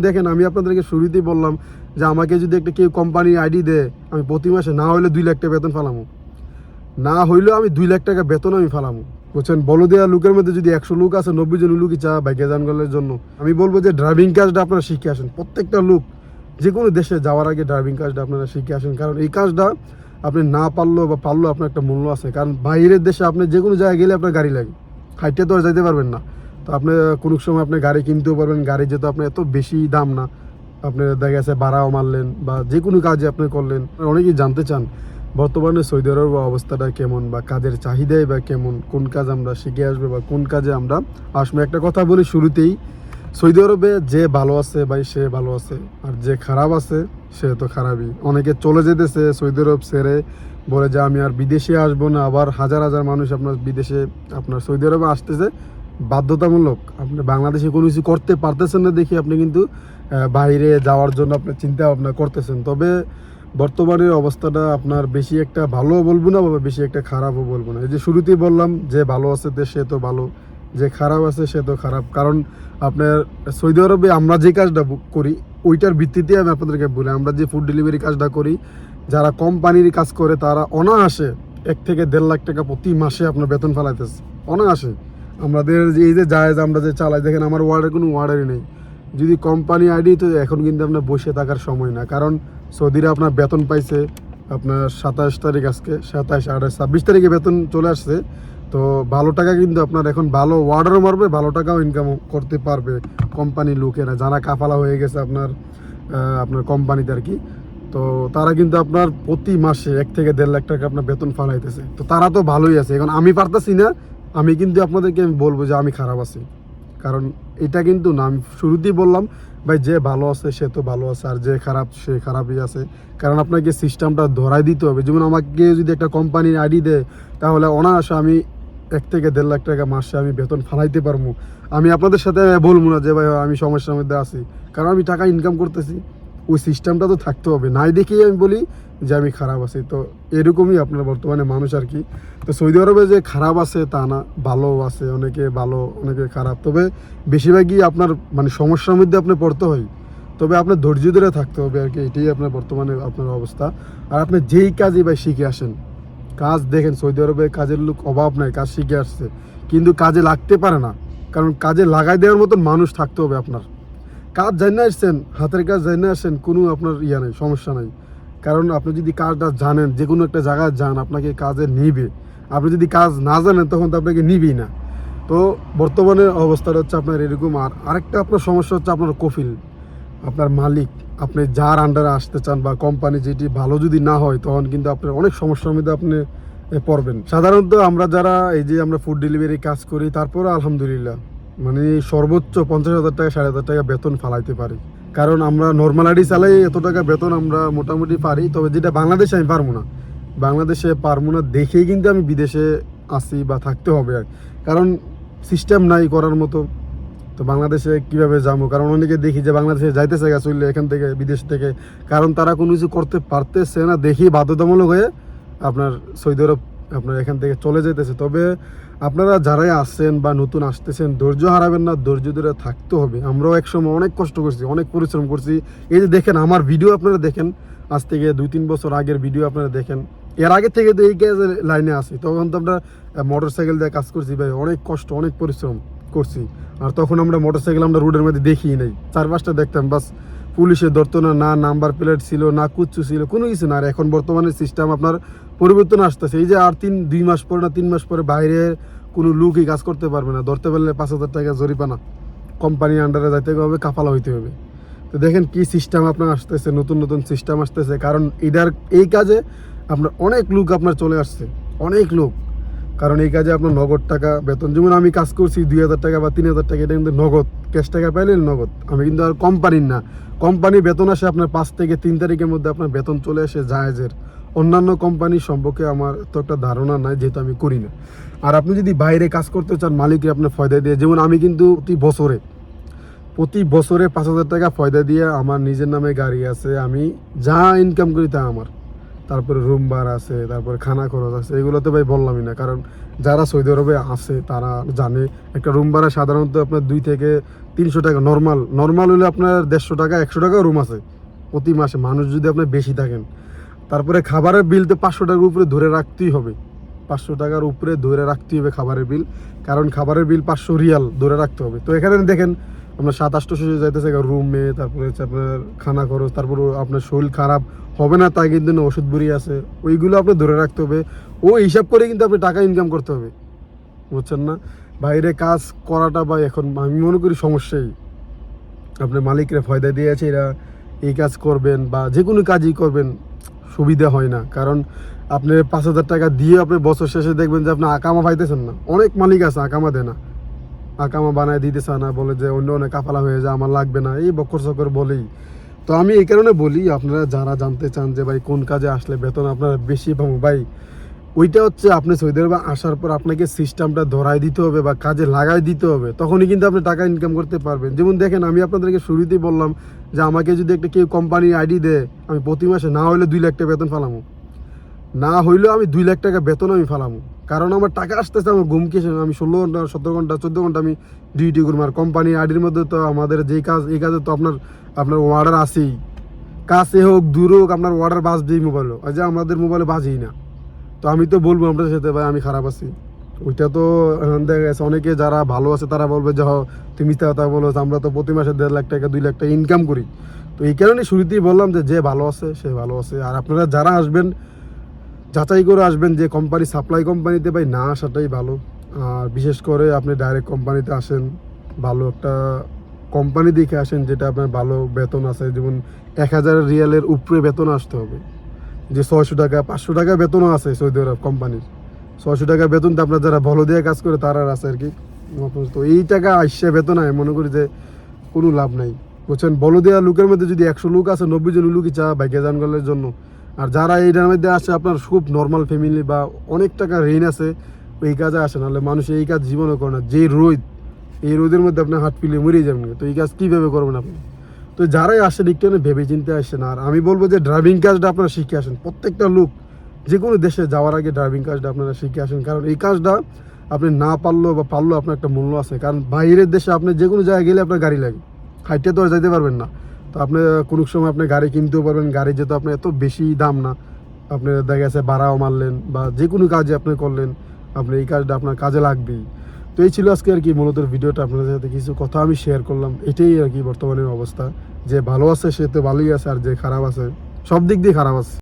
দেখেন, আমি আপনাদেরকে শুরুতেই বললাম যে আমাকে যদি একটা কেউ কোম্পানির আইডি দেয়, আমি প্রতি মাসে না হলে দুই লাখ টাকা বেতন ফেলামো। না হইলেও আমি দুই লাখ টাকা বেতন আমি ফেলামো। বুঝছেন? বলো দেওয়া লোকের মধ্যে যদি একশো লোক আছে, নব্বই জন লোকই চা বাইকে যানগুলোর জন্য। আমি বলব যে ড্রাইভিং কাজটা আপনারা শিখে আসেন। প্রত্যেকটা লোক, যে কোনো দেশে যাওয়ার আগে ড্রাইভিং কাজটা আপনারা শিখে আসেন। কারণ এই কাজটা আপনি না পারলেও বা পারলেও আপনার একটা মূল্য আছে। কারণ বাইরের দেশে আপনি যে কোনো জায়গায় গেলে আপনার গাড়ি লাগে। হাইটে তো আর যাইতে পারবেন না। তো আপনি কোনো সময় আপনি গাড়ি কিনতেও পারবেন, গাড়ি যেহেতু আপনার এত বেশি দাম না আপনি দেখা গেছে ভাড়াও মারলেন বা যে কোনো কাজে আপনি করলেন। অনেকেই জানতে চান, বর্তমানে সৌদি আরব অবস্থাটা কেমন বা কাজের চাহিদাই বা কেমন, কোন কাজ আমরা শিখে আসব বা কোন কাজে আমরা আসব। একটা কথা বলি শুরুতেই, সৌদি আরবে যে ভালো আছে ভাই সে ভালো আছে, আর যে খারাপ আছে সে তো খারাপই। অনেকে চলে যেতেছে সৌদি আরব ছেড়ে, বলে যে আমি আর বিদেশে আসব না, আবার হাজার হাজার মানুষ আপনার বিদেশে, আপনার সৌদি আরবে আসতেছে বাধ্যতামূলক আপনি বাংলাদেশে কোনো কিছু করতে পারতেছেন না দেখি আপনি কিন্তু বাইরে যাওয়ার জন্য আপনি চিন্তা ভাবনা করতেছেন। তবে বর্তমানে অবস্থাটা আপনার বেশি একটা ভালো বলব না বা বেশি একটা খারাপও বলব না। এই যে শুরুতেই বললাম যে ভালো আছে সে তো ভালো। যে খারাপ আছে সে তো খারাপ। কারণ আপনার সৌদি আরবে আমরা যে কাজটা করি, ওইটার ভিত্তিতে আমি আপনাদেরকে বলি, আমরা যে ফুড ডেলিভারি কাজটা করি, যারা কোম্পানির কাজ করে তারা অনায়াসে এক থেকে দেড় লাখ টাকা প্রতি মাসে আপনার বেতন ফেলাইতেছে। অনায়াসে। আমাদের যে এই যে জায়েজ আমরা যে চালাই, দেখেন আমার ওয়ার্ডের কোনো ওয়ার্ডারই নেই। যদি কোম্পানি আইডি তো এখন কিন্তু আপনার বসে থাকার সময় না। কারণ সৌদিরা আপনার বেতন পাইছে আপনার সাতাশ তারিখ আজকে, সাতাশ, আঠাশ, ছাব্বিশ তারিখে বেতন চলে আসছে। তো ভালো টাকা কিন্তু আপনার এখন ভালো ওয়ার্ডারও মারবে, ভালো টাকাও ইনকাম করতে পারবে কোম্পানির লোকেরা যারা কাফালা হয়ে গেছে আপনার আপনার কোম্পানিতে আর কি। তো তারা কিন্তু আপনার প্রতি মাসে এক থেকে দেড় লাখ টাকা আপনার বেতন ফালাইতেছে। তো তারা তো ভালোই আছে। এখন আমি পারতাছি না আমি কিন্তু আপনাদেরকে আমি বলব যে আমি খারাপ আছি। কারণ এটা কিন্তু না, আমি শুরুতেই বললাম, ভাই, যে ভালো আছে সে তো ভালো আছে, আর যে খারাপ, সে খারাপই আছে। কারণ আপনাকে সিস্টেমটা ধরাই দিতে হবে। যেমন আমাকে যদি একটা কোম্পানির আইডি দেয়, তাহলে অনায়াসে আমি এক থেকে দেড় লাখ টাকা মাসে আমি বেতন ফালাইতে পারব। আমি আপনাদের সাথে বলব না যে, ভাই, আমি সমস্যার মধ্যে আছি। কারণ আমি টাকা ইনকাম করতেছি, ওই সিস্টেমটা তো থাকতে হবে। নাই দেখেই আমি বলি যে আমি খারাপ আছি। তো এরকমই আপনার বর্তমানে মানুষ আর কি। তো সৌদি আরবে যে খারাপ আছে তা না, ভালো আছে, অনেকে ভালো, অনেকে খারাপ। তবে বেশিরভাগই আপনার মানে সমস্যার মধ্যে আপনি পড়তে হয়। তবে আপনার ধৈর্য ধরে থাকতে হবে আর কি, এটাই আপনার বর্তমানে আপনার অবস্থা। আর আপনি যেই কাজই ভাই শিখে আসেন, কাজ দেখেন সৌদি আরবে কাজের লোক অভাব নাই, কাজ শিখে আসছে। কিন্তু কাজে লাগতে পারে না, কারণ কাজে লাগাই দেওয়ার মতন মানুষ থাকতে হবে আপনার। কাজ জানিয়ে আসছেন, হাতের কাজ জানিয়ে আসছেন, কোনো আপনার ইয়া নেই, সমস্যা নাই। কারণ আপনি যদি কাজটা জানেন, যে কোনো একটা জায়গায় যান, আপনাকে কাজে নিবে। আপনি যদি কাজ না জানেন, তখন তো আপনাকে নিবেই না। তো বর্তমানে অবস্থাটা হচ্ছে আপনার এরকম। আর আরেকটা আপনার সমস্যা হচ্ছে আপনার কফিল, আপনার মালিক। আপনি যার আন্ডারে আসতে চান বা কোম্পানি যেটি ভালো যদি না হয়, তখন কিন্তু আপনার অনেক সমস্যার মধ্যে আপনি পড়বেন। সাধারণত আমরা যারা এই যে আমরা ফুড ডেলিভারি কাজ করি, তারপরে আলহামদুলিল্লাহ মানে সর্বোচ্চ পঞ্চাশ হাজার টাকা, ষাট হাজার টাকা বেতন ফালাইতে পারি। কারণ আমরা নর্মাল আইডি চালাই এত টাকা বেতন আমরা মোটামুটি পারি, তবে যেটা বাংলাদেশে আমি পারব না। বাংলাদেশে পারব না দেখেই কিন্তু আমি বিদেশে আসি বা থাকতে হবে আর কারণ সিস্টেম নাই করার মতো, তো বাংলাদেশে কীভাবে যাব? কারণ অনেকে দেখি যে বাংলাদেশে যাইতেছে গা চললে এখান থেকে, বিদেশ থেকে। কারণ তারা কোনো কিছু করতে পারতেছে না দেখি বাধ্যতামূলক হয়ে আপনার সৌদি আরব আপনার এখান থেকে চলে যেতেছে তবে আপনারা যারাই আসছেন বা নতুন আসতেছেন, ধৈর্য হারাবেন না, ধৈর্য ধরে থাকতে হবে। আমরাও একসময় অনেক কষ্ট করছি, অনেক পরিশ্রম করছি। এই যে দেখেন, আমার ভিডিও আপনারা দেখেন, আজ থেকে দুই তিন বছর আগের ভিডিও আপনারা দেখেন। এর আগে থেকে তো এই কাজের লাইনে আসি তখন তো আমরা মোটর সাইকেল দিয়ে কাজ করছি ভাই, অনেক কষ্ট, অনেক পরিশ্রম করছি। আর তখন আমরা মোটর সাইকেল আমরা রোডের মধ্যে দেখিই নাই চার পাঁচটা দেখতাম, বাস পুলিশে ধরতো না না নাম্বার প্লেট ছিল, না কুচ্ছু ছিল, কোনো কিছু না। আর এখন বর্তমানে সিস্টেম আপনার পরিবর্তন আসতেছে। এই যে আর তিন, দুই মাস পরে না, তিন মাস পরে বাইরে কোনো লোকই কাজ করতে পারবে না। ধরতে পারলে পাঁচ হাজার টাকা জরিপানা কোম্পানি আন্ডারে যাইতে হবে কাফালা হইতে হবে। তো দেখেন কি সিস্টেম আপনার আসতেছে, নতুন নতুন সিস্টেম আসতেছে। কারণ এটার, এই কাজে আপনার অনেক লোক আপনার চলে আসছে। অনেক লোক। কারণ এই কাজে আপনার নগদ টাকা বেতন, যেমন আমি কাজ করছি দুই হাজার টাকা বা তিন হাজার টাকা, এটা কিন্তু নগদ। ক্যাশ টাকা পাইলেন নগদ। আমি কিন্তু আর কোম্পানির না। কোম্পানি বেতন আসে আপনার পাঁচ থেকে তিন তারিখের মধ্যে আপনার বেতন চলে আসে জাহাজের অন্যান্য কোম্পানি সম্পর্কে আমার তো একটা ধারণা নাই, যেহেতু আমি করি না। আর আপনি যদি বাইরে কাজ করতে চান, মালিককে আপনার ফয়দা দিয়ে, যেমন আমি কিন্তু প্রতি বছরে প্রতি বছরে পাঁচ হাজার টাকা ফয়দা দিয়ে আমার নিজের নামে গাড়ি আছে, আমি যা ইনকাম করি তা আমার। তারপরে রুম ভাড়া আছে, তারপরে খানা খরচ আছে এগুলো তো ভাই বললামই না। কারণ যারা সৌদি আরবে আছে, তারা জানে, একটা রুম ভাড়া সাধারণত আপনার দুই থেকে তিনশো টাকা নর্মাল নর্মাল হলে আপনার দেড়শো টাকা, একশো টাকা রুম আছে প্রতি মাসে। মানুষ যদি আপনার বেশি থাকেন। তারপরে খাবারের বিল তো পাঁচশো টাকার উপরে ধরে রাখতেই হবে। পাঁচশো টাকার উপরে ধরে রাখতেই হবে খাবারের বিল কারণ খাবারের বিল পাঁচশো রিয়াল ধরে রাখতে হবে। তো এখানে দেখেন আপনার সাত আটশো যাইতেছে রুমে তারপরে হচ্ছে আপনার খানা খরচ, তারপর আপনার শরীর খারাপ, হবে না তাই কিন্তু ওষুধ বুড়ি আছে। ওইগুলো আপনি ধরে রাখতে হবে। ও হিসাব করে কিন্তু আপনি টাকা ইনকাম করতে হবে। বুঝছেন না? বাইরে কাজ করাটা বা এখন আমি মনে করি সমস্যাই। আপনার মালিকরা ফয়দা দিয়েছে এরা এই কাজ করবেন বা যে কোনো কাজই করবেন, সুবিধা হয় না। কারণ আপনি পাঁচ হাজার টাকা দিয়ে আপনি বছর শেষে দেখবেন যে আপনি আকামা পাইতেছেন না। অনেক মালিক আছে, আকামা দেয় না। আকামা বানায় দিতেছে না, বলে যে অন্য অনেক কাফালা হয়ে যায় আমার লাগবে না। এই বকর সকর বলেই তো আমি এই কারণে বলি, আপনারা যারা জানতে চান যে ভাই কোন কাজে আসলে বেতন আপনারা বেশি পাবো, ভাই, ওইটা হচ্ছে আপনি সৌদি আরবে আসার পর আপনাকে সিস্টেমটা ধরাই দিতে হবে বা কাজে লাগাই দিতে হবে, তখনই কিন্তু আপনি টাকা ইনকাম করতে পারবেন। যেমন দেখেন, আমি আপনাদেরকে শুরুতেই বললাম যে আমাকে যদি একটা কেউ কোম্পানির আইডি দেয়, আমি প্রতি মাসে না হলে দুই লাখ টাকা বেতন ফালামো। না হইলেও আমি দুই লাখ টাকা বেতন আমি ফালামো। কারণ আমার টাকা আসতেছে, আমার ঘুম কিসে আমি ষোলো ঘণ্টা, সতেরো ঘণ্টা, চোদ্দ ঘণ্টা আমি ডিউটি করব। আর কোম্পানির আইডির মধ্যে তো আমাদের যেই কাজ, এই কাজে তো আপনার আপনার অর্ডার আসেই কাছে হোক, দূর হোক, আপনার অর্ডার বাজবেই মোবাইলও আর যে আমাদের মোবাইলে বাজেই না। তো আমি তো বলব আপনার সাথে, ভাই, আমি খারাপ আছি। ওইটা তো দেখা গেছে, অনেকে যারা ভালো আছে, তারা বলবে যে হ তুমি মিথ্যা কথা বলো, আমরা তো প্রতি মাসে দেড় লাখ টাকা, দুই লাখ টাকা ইনকাম করি। তো এই কারণে শুরুতেই বললাম যে যে ভালো আছে, সে ভালো আছে। আর আপনারা যারা আসবেন যাচাই করে আসবেন যে কোম্পানি সাপ্লাই কোম্পানিতে ভাই না আসাটাই ভালো। আর বিশেষ করে আপনি ডাইরেক্ট কোম্পানিতে আসেন, ভালো একটা কোম্পানি দেখে আসেন যেটা আপনার ভালো বেতন আছে। যেমন এক হাজার রিয়ালের উপরে বেতন আসতে হবে। যে ছয়শো টাকা, পাঁচশো টাকা বেতনও আছে সৌদি আরব কোম্পানির ছয়শো টাকা বেতন তো আপনার যারা ভালো দিয়ে কাজ করে তারা আছে আর কি। তো এই টাকা আসছে বেতন হয় মনে করি যে কোনো লাভ নাই। বুঝছেন? বলো দেওয়া লোকের মধ্যে যদি একশো লোক আছে, নব্বই জন লোকই চা বাইকে জানগলের জন্য। আর যারা এইটার মধ্যে আসে আপনার খুব নর্মাল ফ্যামিলি বা অনেক টাকা ঋণ আছে, এই কাজে আসে, নাহলে মানুষ এই কাজ জীবনে করে না। যে রোদ, এই রোদের মধ্যে আপনার হাত পিলে মরে যাবেন। তো এই কাজ কীভাবে করবেন আপনি? তো যারাই আসেন, একটু ভেবে চিন্তে আসেন। আর আমি বলব যে ড্রাইভিং কাজটা আপনারা শিখে আসেন। প্রত্যেকটা লোক যে কোনো দেশে যাওয়ার আগে ড্রাইভিং কাজটা আপনারা শিখে আসেন। কারণ এই কাজটা আপনি না পারলেও বা পারলেও আপনার একটা মূল্য আছে। কারণ বাইরের দেশে আপনি যে কোনো জায়গায় গেলে আপনার গাড়ি লাগে। হাইটে তো আর যাইতে পারবেন না। তো আপনি কোনো সময় আপনি গাড়ি কিনতেও পারবেন গাড়ি যেহেতু আপনার এত বেশি দাম না। আপনি দেখা গেছে ভাড়াও মারলেন বা যে কোনো কাজে আপনি করলেন, আপনি এই কাজটা আপনার কাজে লাগবেই। তো এই ছিল আজকে আর কি মূলত ভিডিওটা, আপনাদের সাথে কিছু কথা আমি শেয়ার করলাম। এটাই আর কি বর্তমানের অবস্থা। যে ভালো আছে সে তো ভালোই আছে, আর যে খারাপ আছে, সব দিক দিয়ে খারাপ আছে।